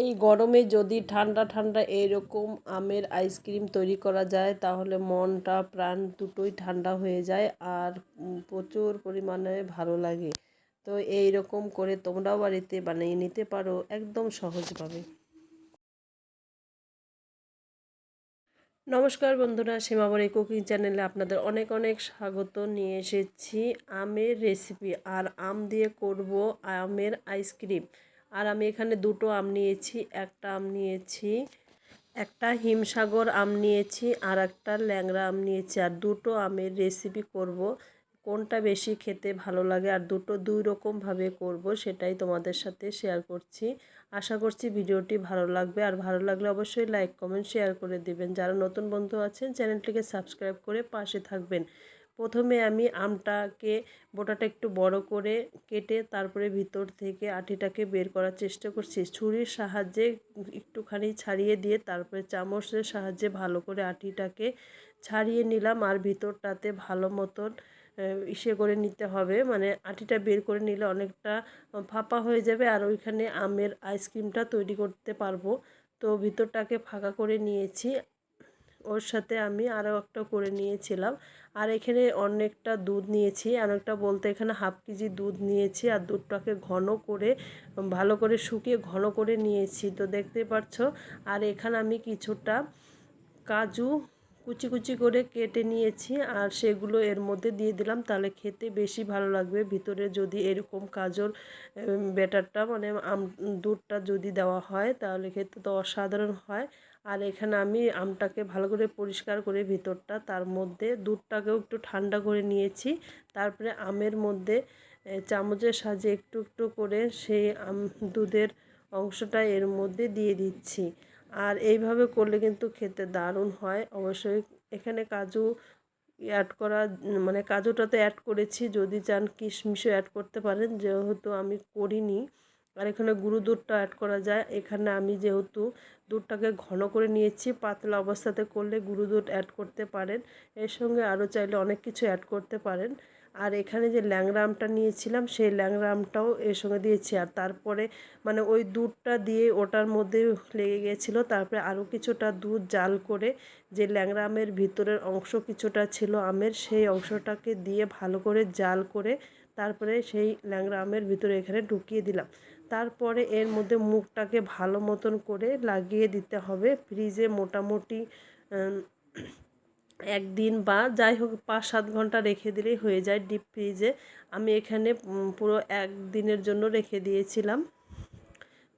এই গরমে যদি ঠান্ডা ঠান্ডা এইরকম আমের আইসক্রিম তৈরি করা যায়, তাহলে মনটা, প্রাণ দুটোই ঠান্ডা হয়ে যায় আর প্রচুর পরিমাণে ভালো লাগে। তো এই রকম করে তোমরাও বাড়িতে বানিয়ে নিতে পারো একদম সহজভাবে। নমস্কার বন্ধুরা, সীমাবরী কুকিং চ্যানেলে আপনাদের অনেক অনেক স্বাগত। নিয়ে এসেছি আমের রেসিপি আর আম দিয়ে করব আমের আইসক্রিম। আর আমি এখানে দুটো আম নিয়েছি, একটা আম নিয়েছি, একটা হিমসাগর আম নিয়েছি আর একটা ল্যাংড়া আম নিয়েছি। আর দুটো আমের রেসিপি করব, কোনটা বেশি খেতে ভালো লাগে আর দুটো দুই রকমভাবে করব সেটাই তোমাদের সাথে শেয়ার করছি। আশা করছি ভিডিওটি ভালো লাগবে আর ভালো লাগলে অবশ্যই লাইক কমেন্ট শেয়ার করে দিবেন। যারা নতুন বন্ধু আছেন, চ্যানেলটিকে সাবস্ক্রাইব করে পাশে থাকবেন। প্রথমে আমি আমটাকে, বোটাটা একটু বড় করে কেটে তারপরে ভিতর থেকে আটিটাকে বের করার চেষ্টা করছি। ছুরির সাহায্যে একটুখানি ছাড়িয়ে দিয়ে তারপরে চামচের সাহায্যে ভালো করে আটিটাকে ছাড়িয়ে নিলাম আর ভিতরটাতে ভালো মতন ইসে করে নিতে হবে। মানে আটিটা বের করে নিলে অনেকটা ফাঁপা হয়ে যাবে আর ওইখানে আমের আইসক্রিমটা তৈরি করতে পারব। তো ভিতরটাকে ফাঁকা করে নিয়েছি। ওর সাথে আমি আরও একটা করে নিয়েছিলাম। আর এখানে অনেকটা দুধ নিয়েছি। অনেকটা বলতে এখানে হাফ কেজি দুধ নিয়েছি। আর দুধটাকে ঘন করে, ভালো করে শুকিয়ে ঘন করে নিয়েছি। তো দেখতে পাচ্ছ, আর এখানে আমি কিছুটা কাজু কুচি কুচি করে কেটে নিয়েছি আর সেগুলো এর মধ্যে দিয়ে দিলাম। তাহলে খেতে বেশি ভালো লাগবে। ভিতরে যদি এরকম কাজর ব্যাটারটা মানে আম, দুধটা যদি দেওয়া হয়, তাহলে খেতে তো অসাধারণ হয়। আর এখানে আমি আমটাকে ভালো করে পরিষ্কার করে ভিতরটা, তার মধ্যে দুধটাকেও একটু ঠান্ডা করে নিয়েছি। তারপরে আমের মধ্যে চামচের সাজে একটু একটু করে সেই আম, দুধের অংশটা এর মধ্যে দিয়ে দিচ্ছি। আর এইভাবে করলে কিন্তু খেতে দারুণ হয়। অবশ্যই এখানে কাজু অ্যাড করা মানে কাজুটাতে অ্যাড করেছি। যদি চান কিশমিশও অ্যাড করতে পারেন, যেহেতু আমি করিনি। আর এখানে গুঁড়ো দুধটা অ্যাড করা যায়। এখানে আমি যেহেতু দুধটাকে ঘন করে নিয়েছি, পাতলা অবস্থাতে করলে গুঁড়ো দুধ অ্যাড করতে পারেন। এর সঙ্গে আরও চাইলে অনেক কিছু অ্যাড করতে পারেন। আর এখানে যে ল্যাংড়া আমটা নিয়েছিলাম, সেই ল্যাংড়া আমটাও এর সঙ্গে দিয়েছি। আর তারপরে মানে ওই দুধটা দিয়ে ওটার মধ্যে লেগে গেছিল। তারপরে আরও কিছুটা দুধ জাল করে যে ল্যাংড়া আমের ভিতরের অংশ কিছুটা ছিল আমের, সেই অংশটাকে দিয়ে ভালো করে জাল করে তারপরে সেই ল্যাংড়া আমের ভিতরে এখানে ঢুকিয়ে দিলাম। তারপরে এর মধ্যে মুখটাকে ভালো মতন করে লাগিয়ে দিতে হবে। ফ্রিজে মোটামুটি একদিন বা যাই হোক পাঁচ সাত ঘণ্টা রেখে দিলেই হয়ে যায় ডিপ ফ্রিজে। আমি এখানে পুরো এক দিনের জন্য রেখে দিয়েছিলাম।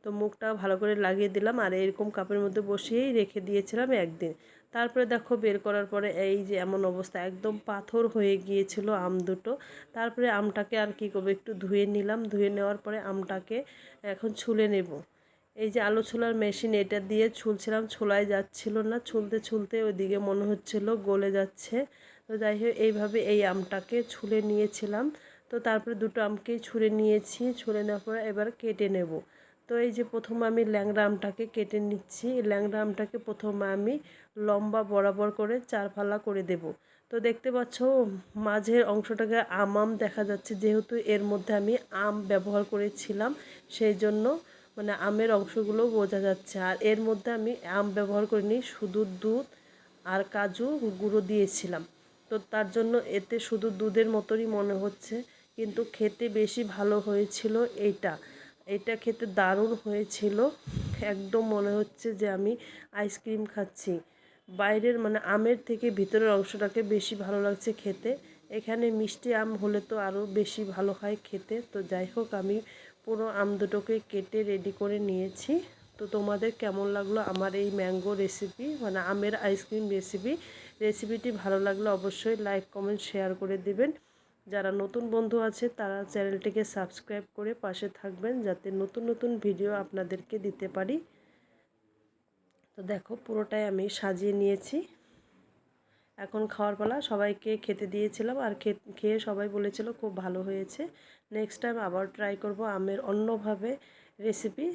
তো মুখটা ভালো করে লাগিয়ে দিলাম আর এরকম কাপের মধ্যে বসিয়েই রেখে দিয়েছিলাম একদিন। তারপরে দেখো বের করার পরে এই যে এমন অবস্থা, একদম পাথর হয়ে গিয়েছিল আম দুটো। তারপরে আমটাকে আর কি করব, একটু ধুয়ে নিলাম। ধুয়ে নেওয়ার পরে আমটাকে এখন ছুলে নেব। এই যে আলু ছোলার মেশিন এটা দিয়ে ছুলছিলাম ছোলাই যাচ্ছিল না, ছুলতে ছুলতে ওইদিকে মনে হচ্ছিল গলে যাচ্ছে। তো যাই হোক, এইভাবে এই আমটাকে ছুলে নিয়েছিলাম। তো তারপরে দুটো আমকেই ছুলে নিয়েছি, ছুলে নেওয়ার পরে এবার কেটে নেব। তো এই যে প্রথমে আমি ল্যাংড়া আমটাকে কেটে নিচ্ছি। ল্যাংড়া আমটাকে প্রথমে আমি লম্বা বরাবর করে চার ফালা করে দেব। তো দেখতে পাচ্ছ, মাঝের অংশটাকে আম আম দেখা যাচ্ছে। যেহেতু এর মধ্যে আমি আম ব্যবহার করেছিলাম, সেই জন্য মানে আমের অংশগুলো বোঝা যাচ্ছে। আর এর মধ্যে আমি আম ব্যবহার করিনি, শুধু দুধ আর কাজু গুঁড়ো দিয়েছিলাম। তো তার জন্য এতে শুধু দুধের মতনই মনে হচ্ছে, কিন্তু খেতে বেশি ভালো হয়েছিল এইটা। এটা খেতে দারুণ হয়েছিল। একদম মনে হচ্ছে যে আমি আইসক্রিম খাচ্ছি। বাইরের মানে আমের থেকে ভিতরের অংশটাকে বেশি ভালো লাগছে খেতে। এখানে মিষ্টি আম হলে তো আরও বেশি ভালো হয় খেতে। তো যাই হোক, আমি পুরো আম দুটোকে কেটে রেডি করে নিয়েছি। তো তোমাদের কেমন লাগল আমার এই ম্যাঙ্গো রেসিপি মানে আমের আইসক্রিম রেসিপি রেসিপিটি ভালো লাগলে অবশ্যই লাইক কমেন্ট শেয়ার করে দিবেন। যারা নতুন বন্ধু আছে, তারা চ্যানেলটিকে সাবস্ক্রাইব করে পাশে থাকবেন, যাতে নতুন নতুন ভিডিও আপনাদেরকে দিতে পারি। তো দেখো, পুরোটাই আমি সাজিয়ে নিয়েছি। এখন খাওয়ার পালা সবাইকে খেতে দিয়েছিলাম আর খেয়ে সবাই বলেছিল খুব ভালো হয়েছে। নেক্সট টাইম আবার ট্রাই করব আমের অন্যভাবে রেসিপি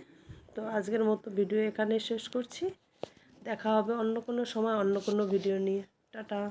তো আজকের মতো ভিডিও এখানে শেষ করছি। দেখা হবে অন্য কোনো সময় অন্য কোনো ভিডিও নিয়ে। টাটা।